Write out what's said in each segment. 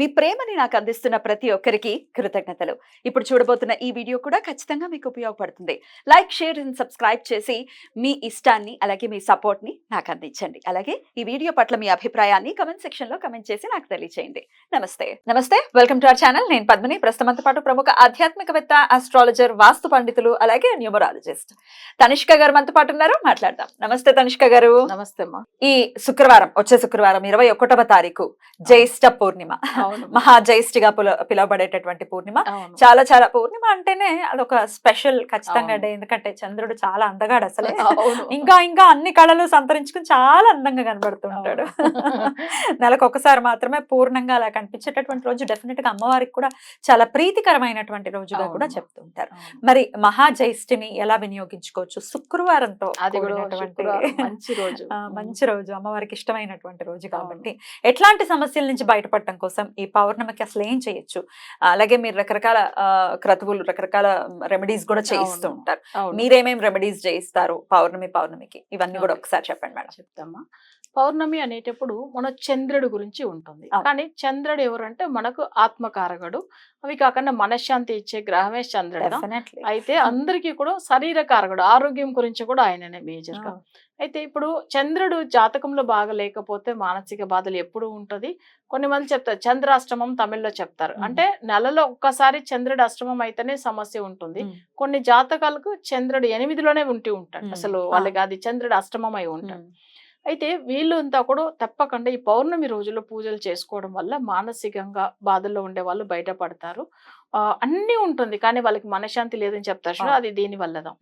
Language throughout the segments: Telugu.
మీ ప్రేమని నాకు అందిస్తున్న ప్రతి ఒక్కరికి కృతజ్ఞతలు. ఇప్పుడు చూడబోతున్న ఈ వీడియో కూడా ఖచ్చితంగా మీకు ఉపయోగపడుతుంది. లైక్ షేర్ అండ్ సబ్స్క్రైబ్ చేసి మీ ఇష్టాన్ని అలాగే మీ సపోర్ట్ని నాకు అందించండి. అలాగే ఈ వీడియో పట్ల మీ అభిప్రాయాన్ని కమెంట్ సెక్షన్లో కమెంట్ చేసి నాకు తెలియజేయండి నమస్తే. నమస్తే. Welcome to our channel. నేను పద్మిని. ప్రస్తుతంతో పాటు ప్రముఖ ఆధ్యాత్మికవేత్త ఆస్ట్రాలజర్ వాస్తు పండితులు అలాగే న్యూమరాలజిస్ట్ తనిష్క గారు మనతో పాటు ఉన్నారు. మాట్లాడదాం. నమస్తే తనిష్క గారు. నమస్తే ఈ శుక్రవారం వచ్చే శుక్రవారం ఇరవై ఒకటవ తారీఖు జ్యేష్ఠ పూర్ణిమ. అవును. మహా జ్యేష్ఠిగా పిల పిలువబడేటటువంటి పూర్ణిమ. చాలా చాలా పూర్ణిమ అంటేనే అదొక స్పెషల్ ఖచ్చితంగా. అంటే ఎందుకంటే చంద్రుడు చాలా అందగాడు అసలే. ఇంకా ఇంకా అన్ని కళలు సంతరించుకుని చాలా అందంగా కనబడుతుంటాడు. నెలకు ఒకసారి మాత్రమే పూర్ణంగా అలా కనిపించేటటువంటి రోజు. డెఫినెట్గా అమ్మవారికి కూడా చాలా ప్రీతికరమైనటువంటి రోజుగా. కూడా చెప్తుంటారు. మరి మహా జ్యేష్ఠిని ఎలా వినియోగించుకోవచ్చు? శుక్రవారంతో మంచి రోజు. మంచి రోజు. అమ్మవారికి ఇష్టమైనటువంటి రోజు కాబట్టి ఎట్లాంటి సమస్యల నుంచి బయటపడటం కోసం ఈ పౌర్ణమికి అసలు ఏం చేయొచ్చు అలాగే మీరు రకరకాల క్రతువులు రకరకాల రెమెడీస్ కూడా చేయిస్తూ. ఉంటారు అవును. మీరేమేం రెమెడీస్ చేయిస్తారు పౌర్ణమి పౌర్ణమికి ఇవన్నీ కూడా. ఒకసారి చెప్పండి మేడం చెప్తామా పౌర్ణమి అనేటప్పుడు మన చంద్రుడి గురించి ఉంటుంది. కానీ చంద్రుడు ఎవరంటే మనకు ఆత్మకారకుడు అవి కాకుండా మనశ్శాంతి ఇచ్చే గ్రహమే చంద్రుడు. అయితే అందరికీ కూడా శరీర కారకుడు ఆరోగ్యం గురించి కూడా ఆయననే మేజర్గా అయితే ఇప్పుడు చంద్రుడు జాతకంలో బాగా లేకపోతే మానసిక బాధలు ఎప్పుడు ఉంటది కొన్ని మంది చెప్తారు చంద్రాష్టమం తమిళ్ళో చెప్తారు. అంటే నెలలో ఒక్కసారి చంద్రుడు అష్టమం అయితేనే సమస్య ఉంటుంది. కొన్ని జాతకాలకు చంద్రుడు ఎనిమిదిలోనే ఉంటూ ఉంటాడు. అసలు. వాళ్ళకి అది చంద్రుడు అష్టమం అయి ఉంటాడు అయితే వీళ్ళు అంతా కూడా తప్పకుండా ఈ పౌర్ణమి రోజుల్లో పూజలు చేసుకోవడం వల్ల మానసికంగా బాధల్లో ఉండే వాళ్ళు బయటపడతారు ఆ, అన్నీ ఉంటుంది కానీ వాళ్ళకి మనశ్శాంతి లేదని చెప్తారు. అది దీని వల్లదా.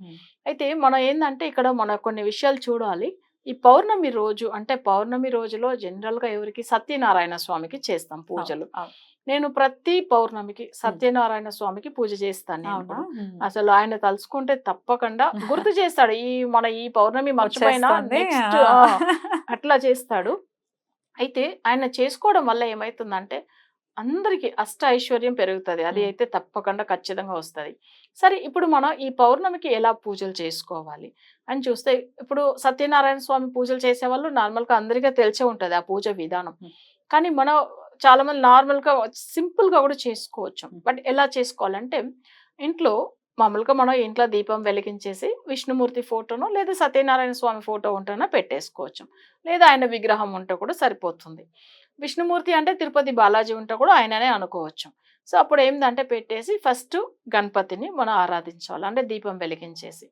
అయితే మనం ఏంటంటే ఇక్కడ మన కొన్ని విషయాలు చూడాలి ఈ పౌర్ణమి రోజు అంటే పౌర్ణమి రోజులో జనరల్గా ఎవరికి సత్యనారాయణ స్వామికి చేస్తాం పూజలు. నేను ప్రతి పౌర్ణమికి సత్యనారాయణ స్వామికి పూజ చేస్తాను. అసలు ఆయన తలుచుకుంటే తప్పకుండా గుర్తు చేస్తాడు ఈ మన ఈ పౌర్ణమి మర్చిపోయినా. అట్లా చేస్తాడు అయితే ఆయన చేసుకోవడం వల్ల ఏమైతుందంటే అందరికి అష్ట ఐశ్వర్యం పెరుగుతుంది అది. అయితే తప్పకుండా ఖచ్చితంగా వస్తుంది సరే ఇప్పుడు మనం ఈ పౌర్ణమికి ఎలా పూజలు చేసుకోవాలి అని చూస్తే ఇప్పుడు సత్యనారాయణ స్వామి పూజలు చేసే వాళ్ళు నార్మల్గా అందరికీ తెలిసే ఉంటుంది ఆ పూజ విధానం. కానీ మనం చాలా మంది నార్మల్గా సింపుల్గా కూడా చేసుకోవచ్చు. బట్ ఎలా చేసుకోవాలంటే ఇంట్లో మామూలుగా మనం ఇంట్లో దీపం వెలిగించేసి విష్ణుమూర్తి ఫోటోనో లేదా సత్యనారాయణ స్వామి ఫోటో ఉంటేనో పెట్టేసుకోవచ్చు. లేదా ఆయన విగ్రహం ఉంటే కూడా సరిపోతుంది. విష్ణుమూర్తి అంటే తిరుపతి బాలాజీ ఉంటే కూడా ఆయననే అనుకోవచ్చు. సో అప్పుడు ఏంటంటే పెట్టేసి ఫస్ట్ గణపతిని మనం ఆరాధించాలి. అంటే దీపం వెలిగించేసి.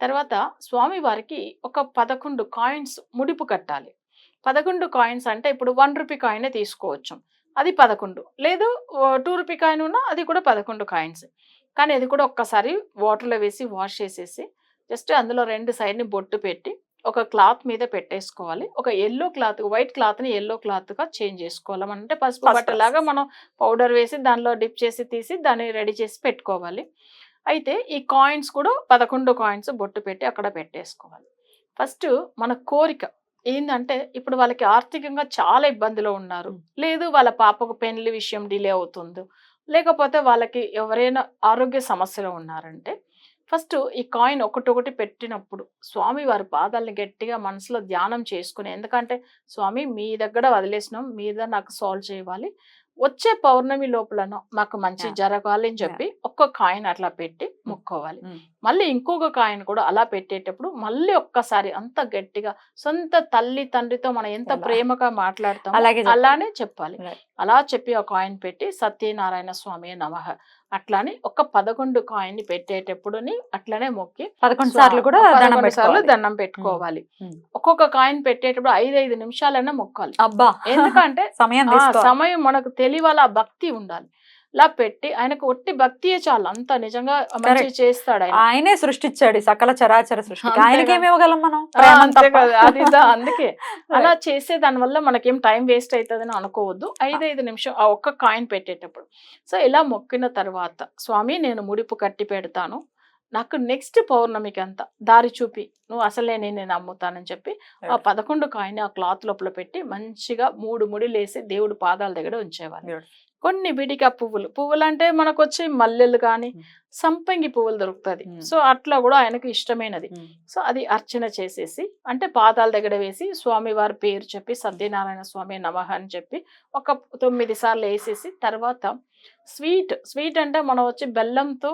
తర్వాత స్వామి వారికి ఒక పదకొండు కాయిన్స్ ముడిపు కట్టాలి. పదకొండు కాయిన్స్ అంటే ఇప్పుడు వన్ రూపీ కాయినే తీసుకోవచ్చు. అది పదకొండు. లేదు టూ రూపీ కాయిన్ ఉన్నా అది కూడా పదకొండు కాయిన్స్. కానీ అది కూడా ఒక్కసారి వాటర్లో వేసి వాష్ చేసేసి జస్ట్ అందులో రెండు సైడ్ని బొట్టు పెట్టి ఒక క్లాత్ మీద పెట్టేసుకోవాలి. ఒక ఎల్లో క్లాత్ వైట్ క్లాత్ని ఎల్లో క్లాత్గా చేంజ్ చేసుకోవాలి. మనం అంటే పసుపు బట్టలాగా. మనం పౌడర్ వేసి దానిలో డిప్ చేసి తీసి దాన్ని రెడీ చేసి పెట్టుకోవాలి. అయితే ఈ కాయిన్స్ కూడా పదకొండు కాయిన్స్ బొట్టు పెట్టి అక్కడ పెట్టేసుకోవాలి. ఫస్ట్ మన కోరిక. ఏంటంటే ఇప్పుడు వాళ్ళకి ఆర్థికంగా చాలా ఇబ్బందిలో ఉన్నారు. లేదు వాళ్ళ పాపకు పెళ్ళి విషయం డిలే అవుతుంది లేకపోతే వాళ్ళకి ఎవరైనా ఆరోగ్య సమస్యలు ఉన్నారంటే ఫస్ట్ ఈ కాయిన్ ఒకటొకటి పెట్టినప్పుడు స్వామి వారి పాదాలని గట్టిగా మనసులో ధ్యానం చేసుకుని ఎందుకంటే స్వామి మీ దగ్గర వదిలేసినాం మీద నాకు సాల్వ్ చేయాలి వచ్చే పౌర్ణమి లోపలను మాకు మంచి. జరగాలి అని చెప్పి ఒక్క కాయిన్ అట్లా పెట్టి మొక్కోవాలి. మళ్ళీ ఇంకొక కాయిన్ కూడా అలా పెట్టేటప్పుడు మళ్ళీ ఒక్కసారి అంత గట్టిగా సొంత తల్లి తండ్రితో మనం ఎంత. ప్రేమగా మాట్లాడతాం అలాగే. అలానే చెప్పాలి. అలా చెప్పి ఒక కాయిన్ పెట్టి సత్యనారాయణ స్వామి నమః అట్లానే ఒక పదకొండు కాయిన్ని పెట్టేటప్పుడుని అట్లనే మొక్కి పదకొండు సార్లు కూడా పదకొండు సార్లు పెట్టుకోవాలి దండం పెట్టుకోవాలి ఉమ్. ఒక్కొక్క కాయిన్ పెట్టేటప్పుడు ఐదు ఐదు నిమిషాలైనా మొక్కాలి అబ్బా ఎందుకంటే సమయం మనకు తెలియాల భక్తి ఉండాలి ఇలా పెట్టి ఆయనకు ఒట్టి భక్తియే చాలు. అంత నిజంగా మంచి. చేస్తాడు ఆయన. ఆయనే సృష్టించాడు సకల చరాచర సృష్టికి. అంతే ఆయనకి. ఏమి ఇవ్వగలం మనం? అది అందుకే. అలా చేసే దాని వల్ల మనకేం టైం వేస్ట్ అవుతుందని అనుకోవద్దు. ఐదు ఐదు నిమిషం ఆ ఒక్క కాయిన్ పెట్టేటప్పుడు. సో ఇలా మొక్కిన తర్వాత స్వామి నేను ముడిపు కట్టి పెడతాను. నాకు నెక్స్ట్ పౌర్ణమికి అంతా దారి చూపి నువ్వు అసలే నేను నేను నమ్ముతానని చెప్పి ఆ పదకొండు కాయిన్ ఆ క్లాత్ లోపల పెట్టి మంచిగా మూడు ముడిలేసి దేవుడు పాదాల దగ్గర ఉంచేవారు. కొన్ని విడిగా పువ్వులు పువ్వులు అంటే మనకు వచ్చి మల్లెలు కానీ Hmm. సంపంగి పువ్వులు దొరుకుతుంది Hmm. సో అట్లా కూడా ఆయనకు ఇష్టమైనది ఉమ్. సో అది అర్చన చేసేసి అంటే పాదాల దగ్గర వేసి స్వామి వారి పేరు చెప్పి సత్యనారాయణ స్వామి నమః అని చెప్పి ఒక తొమ్మిది సార్లు వేసేసి తర్వాత స్వీట్ స్వీట్ అంటే మనం వచ్చి బెల్లంతో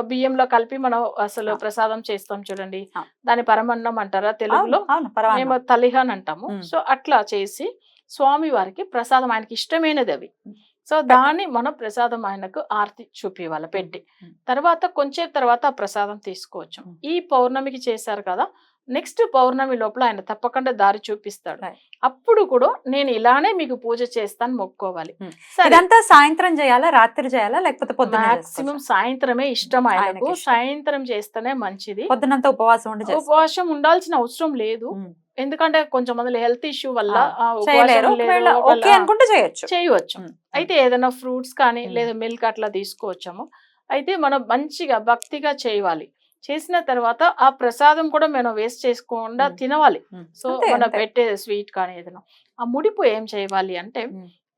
బియ్యంలో కలిపి మనం అసలు. ప్రసాదం చేస్తాం చూడండి. దాని పరమన్నం అంటారా తెలుగులో. మేము తలిహాన్ అంటాము. సో అట్లా చేసి స్వామి వారికి ప్రసాదం ఆయనకి ఇష్టమైనది అవి. సో దాన్ని మనం ప్రసాదం ఆయనకు ఆర్తి చూపివ్వాలి పెట్టి. తర్వాత కొంచెం తర్వాత ప్రసాదం తీసుకోవచ్చు. ఈ పౌర్ణమికి చేశారు కదా నెక్స్ట్ పౌర్ణమి లోపల ఆయన తప్పకుండా దారి చూపిస్తాడు. అప్పుడు కూడా నేను ఇలానే మీకు పూజ చేస్తాను మొక్కుకోవాలి మ్మ్. సరే ఇదంతా సాయంత్రం చేయాలా రాత్రి చేయాలా లేకపోతే పొద్దున మాక్సిమం సాయంత్రమే ఇష్టం ఆయనకు. సాయంత్రం చేస్తేనే మంచిది పొద్దునంతా ఉపవాసం ఉండి చేసుకో. ఉపవాసం ఉండాల్సిన అవసరం లేదు ఉమ్. ఎందుకంటే కొంచెం మంది హెల్త్ ఇష్యూ వల్ల అనుకుంటే చేయొచ్చు చేయవచ్చు ఉమ్. అయితే ఏదైనా ఫ్రూట్స్ కానీ. లేదా మిల్క్ అట్లా తీసుకోవచ్చాము అయితే మనం మంచిగా భక్తిగా చేయాలి చేసిన తర్వాత ఆ ప్రసాదం కూడా మనం వేస్ట్ చేసుకోకుండా. తినవాలి. సో మనం. పెట్టే స్వీట్ కానీ ఏదైనా ఆ ముడిపు ఏం చేయాలి అంటే.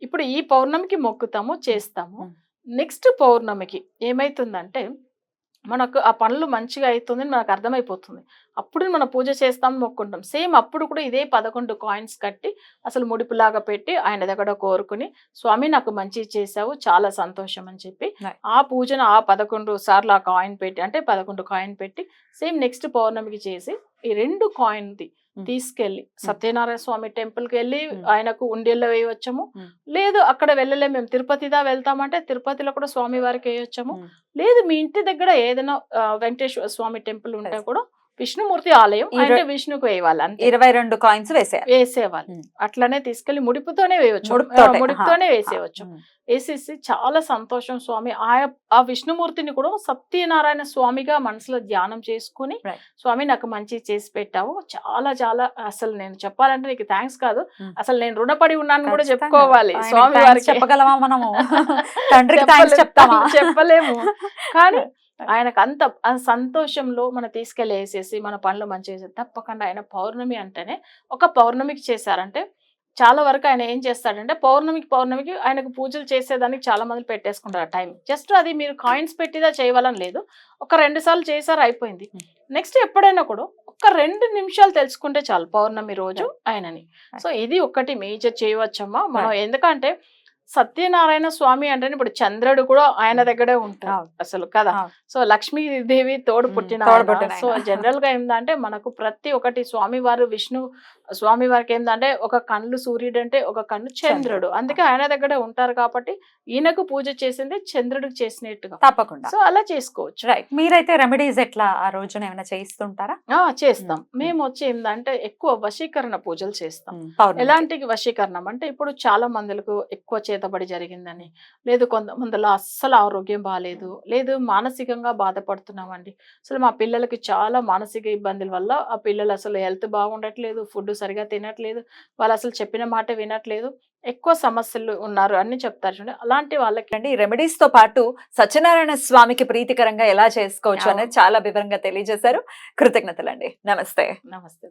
ఇప్పుడు ఈ పౌర్ణమికి మొక్కుతాము చేస్తాము. నెక్స్ట్ పౌర్ణమికి ఏమైతుందంటే మనకు ఆ పనులు మంచిగా అవుతుంది మనకు అర్థమైపోతుంది అప్పుడు మనం పూజ చేస్తాం మొక్కుంటాం సేమ్ అప్పుడు కూడా ఇదే పదకొండు కాయిన్స్ కట్టి అసలు ముడిపులాగా పెట్టి ఆయన దగ్గర కోరుకుని స్వామి నాకు మంచి చేశావు చాలా సంతోషం అని చెప్పి. ఆ పూజను ఆ పదకొండు సార్లు ఆ కాయిన్ పెట్టి అంటే పదకొండు కాయిన్ పెట్టి సేమ్ నెక్స్ట్ పౌర్ణమికి చేసి ఈ రెండు కాయిన్ది. తీసుకెళ్ళి సత్యనారాయణ స్వామి టెంపుల్కి వెళ్ళి. ఆయనకు ఉండేళ్ళు వేయవచ్చము. లేదు అక్కడ వెళ్ళలే మేము తిరుపతిదా వెళ్తామంటే తిరుపతిలో కూడా స్వామి వారికి వేయొచ్చము. లేదు మీ ఇంటి దగ్గర ఏదైనా వెంకటేశ్వర స్వామి టెంపుల్ ఉంటే. కూడా విష్ణుమూర్తి ఆలయం అంటే విష్ణుకు వేయాలి అంతే. ఇరవై రెండు కాయిన్స్ వేసేయాలి. వేసేవాళ్ళు. అట్లనే తీసుకెళ్ళి ముడిపుతోనే వేయవచ్చు ముడిపుతోనే. వేసేయవచ్చు. వేసేసి చాలా సంతోషం స్వామి. ఆ ఆ విష్ణుమూర్తిని కూడా సత్యనారాయణ స్వామిగా మనసులో ధ్యానం చేసుకుని. స్వామి నాకు మంచి చేసి పెట్టావు. చాలా చాలా అసలు నేను చెప్పాలంటే నీకు థ్యాంక్స్ కాదు. అసలు నేను రుణపడి ఉన్నాను కూడా. చెప్పుకోవాలి స్వామి వారికి. చెప్పగలమా మనము? తండ్రికి చెప్పలేము. కానీ ఆయనకు అంత సంతోషంలో మనం తీసుకెళ్ళి వేసేసి మన పనులు మంచి చేసి తప్పకుండా ఆయన పౌర్ణమి అంటేనే ఒక పౌర్ణమికి చేశారంటే చాలా వరకు ఆయన ఏం చేస్తాడంటే పౌర్ణమికి పౌర్ణమికి ఆయనకు పూజలు చేసేదానికి చాలా మంది పెట్టేసుకుంటారు టైం. జస్ట్ అది మీరు కాయిన్స్ పెట్టిదా చేయవాలని లేదు. ఒక రెండు సార్లు చేశారు అయిపోయింది. Hmm. నెక్స్ట్ ఎప్పుడైనా కూడా ఒక రెండు నిమిషాలు తెలుసుకుంటే చాలు పౌర్ణమి రోజు ఆయనని. సో ఇది ఒకటి మేజర్ చేయవచ్చమ్మా. మనం ఎందుకంటే సత్యనారాయణ స్వామి అంటే ఇప్పుడు చంద్రుడు కూడా ఆయన దగ్గరే ఉంటాడు. అసలు కదా. సో లక్ష్మీదేవి తోడు పుట్టిన సో. జనరల్గా ఏంటంటే మనకు ప్రతి ఒక్కటి స్వామి వారు విష్ణు స్వామి వారికి ఏంటంటే ఒక కళ్ళు సూర్యుడు అంటే ఒక కన్ను చంద్రుడు. అందుకే ఆయన దగ్గరే ఉంటారు కాబట్టి ఈయనకు పూజ చేసింది చంద్రుడికి చేసినట్టుగా. తప్పకుండా. సో అలా చేసుకోవచ్చు. రైట్ మీరైతే రెమెడీస్ ఎట్లా ఆ రోజున ఏమైనా చేయిస్తుంటారా? ఆ, చేస్తాం. మేము. వచ్చి ఏంటంటే ఎక్కువ వశీకరణ పూజలు చేస్తాం. ఎలాంటి వశీకరణం? అంటే ఇప్పుడు చాలా మందులకు ఎక్కువ చేతబడి జరిగిందని. లేదు కొంతమందిలో అస్సలు ఆరోగ్యం బాగాలేదు లేదు మానసికంగా బాధపడుతున్నామండి. అసలు మా పిల్లలకి చాలా మానసిక ఇబ్బందుల వల్ల ఆ పిల్లలు అసలు హెల్త్ బాగుండట్లేదు. ఫుడ్ సరిగా తినట్లేదు. వాళ్ళు అసలు చెప్పిన మాట వినట్లేదు. ఎక్కువ సమస్యలు ఉన్నారు అని చెప్తారు చూడండి. అలాంటి వాళ్ళకి అండి రెమెడీస్తో పాటు సత్యనారాయణ స్వామికి ప్రీతికరంగా ఎలా చేసుకోవచ్చు. అనేది చాలా వివరంగా తెలియజేశారు. కృతజ్ఞతలండి. నమస్తే. నమస్తే.